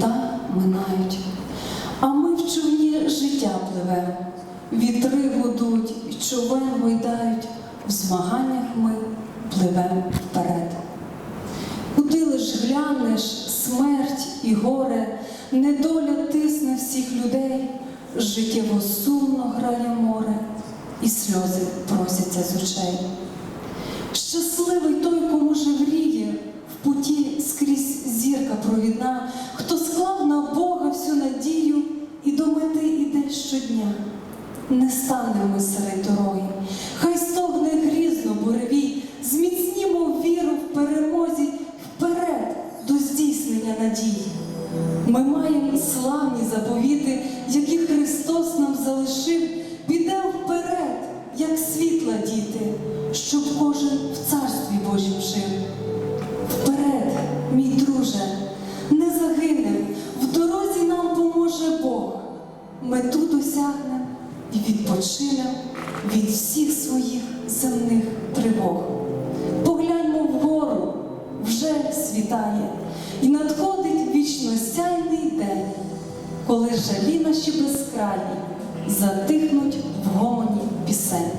літа минають, а ми в човні життя пливемо, вітри гудуть, і човен гойдають, в змаганнях ми пливемо вперед. Куди лиш глянеш смерть і горе, недоля тисне всіх людей, життєво сумно грає море, і сльози просяться з очей. Щасливий той, кому живріє, в путі скрізь зірка провідна, хто щодня. Не станемо серед дороги, хай стогне грізно буревій, зміцнімо віру в перемозі вперед до здійснення надій. Ми маємо славні заповіти, які Христос нам залишив, підемо вперед, як світла діти, щоб кожен в царстві Божім жив. Мету досягнемо і відпочинемо від всіх своїх земних тривог. Погляньмо вгору, вже світає, і надходить вічно сяйний день, коли жалі наші безкраї затихнуть в гомоні пісень.